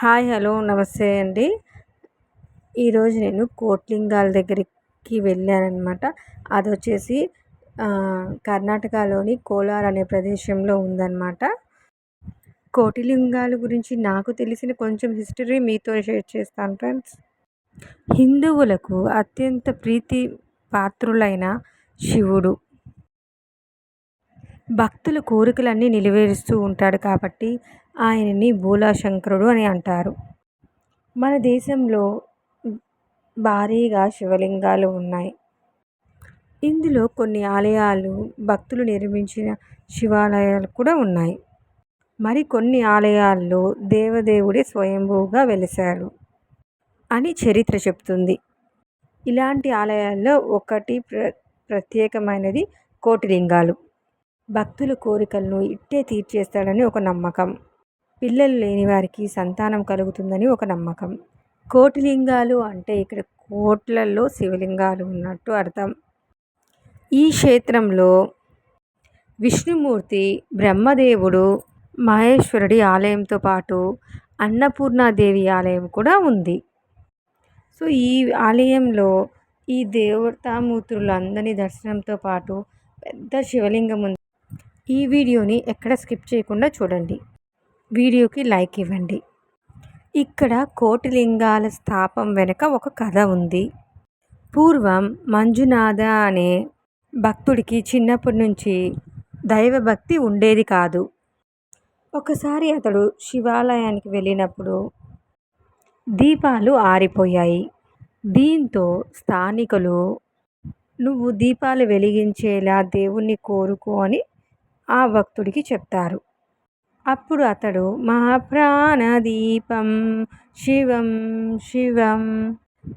Hi hello నమస్తే అండి. ఈరోజు నేను కోట్లింగాల దగ్గరికి వెళ్ళానమాట అది వచ్చేసి కర్ణాటకలోని కోలార్ అనే ప్రదేశంలో ఉందన్నమాట. కోటిలింగాల గురించి నాకు తెలిసిన కొంచెం హిస్టరీ మీతో షేర్ చేస్తాను ఫ్రెండ్స్. హిందువులకు అత్యంత ప్రీతి పాత్రులైన శివుడు. భక్తుల కోరికలన్నీ నిలవేరుస్తూ ఉంటాడు కాబట్టి ఆయనని భోళాశంకరుడు అని అంటారు. మన దేశంలో భారీగా శివలింగాలు ఉన్నాయి. ఇందులో కొన్ని ఆలయాలు భక్తులు నిర్మించిన శివాలయాలు కూడా ఉన్నాయి. మరి కొన్ని ఆలయాల్లో దేవదేవుడే స్వయంభూగా వెలిశాడు అని చరిత్ర చెప్తుంది ఇలాంటి ఆలయాల్లో ఒకటి ప్ర ప్రత్యేకమైనది కోటిలింగాలు. భక్తుల కోరికలను ఇట్టే తీర్చేస్తాడని ఒక నమ్మకం. పిల్లలు లేని వారికి సంతానం కలుగుతుందని ఒక నమ్మకం. కోటిలింగాలు అంటే ఇక్కడ కోట్లలో శివలింగాలు ఉన్నట్టు అర్థం. ఈ క్షేత్రంలో విష్ణుమూర్తి బ్రహ్మదేవుడు మహేశ్వరుడి ఆలయంతో పాటు అన్నపూర్ణాదేవి ఆలయం కూడా ఉంది. సో ఈ ఆలయంలో ఈ దేవతామూర్తులందరినీ దర్శనంతో పాటు పెద్ద శివలింగం ఉంది. ఈ వీడియోని ఎక్కడ స్కిప్ చేయకుండా చూడండి. వీడియోకి లైక్ ఇవ్వండి. ఇక్కడ కోటిలింగాల స్థాపం వెనుక ఒక కథ ఉంది. పూర్వం మంజునాథ అనే భక్తుడికి చిన్నప్పటి నుంచి దైవభక్తి ఉండేది కాదు. ఒకసారి అతడు శివాలయానికి వెళ్ళినప్పుడు దీపాలు ఆరిపోయాయి. దీంతో స్థానికులు నువ్వు దీపాలు వెలిగించేలా దేవుణ్ణి కోరుకో అని ఆ భక్తుడికి చెప్తారు. అప్పుడు అతడు మహాప్రాణదీపం శివం శివం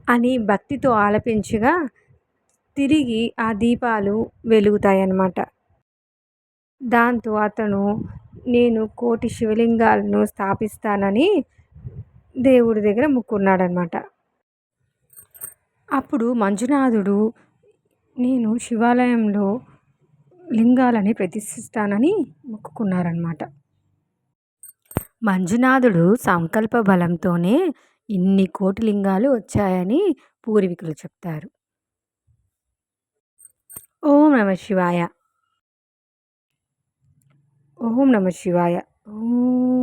అని భక్తితో ఆలపించగా తిరిగి ఆ దీపాలు వెలుగుతాయన్నమాట. దాంతో అతను నేను కోటి శివలింగాలను స్థాపిస్తానని దేవుడి దగ్గర ముక్కున్నాడనమాట అప్పుడు మంజునాథుడు నేను శివాలయంలో లింగాలని ప్రతిష్ఠిస్తానని మొక్కుకున్నారనమాట మంజునాథుడు సంకల్ప బలంతోనే ఇన్ని కోటి లింగాలు వచ్చాయని పూర్వీకులు చెప్తారు. ఓం నమ శివాయ. ఓం నమ శివాయ. ఓం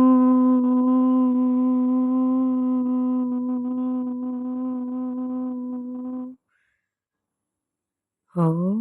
నమో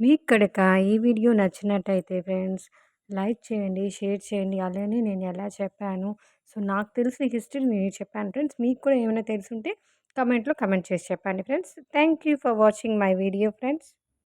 మీకు కనుక ఈ వీడియో నచ్చినట్టయితే ఫ్రెండ్స్ లైక్ చేయండి షేర్ చేయండి. అలానే నేను ఎలా చెప్పాను సో నాకు తెలిసిన హిస్టరీ నేను చెప్పాను. ఫ్రెండ్స్ మీకు కూడా ఏమైనా తెలుసుంటే కమెంట్లో కమెంట్ చేసి చెప్పండి friends. Thank you for watching my video friends.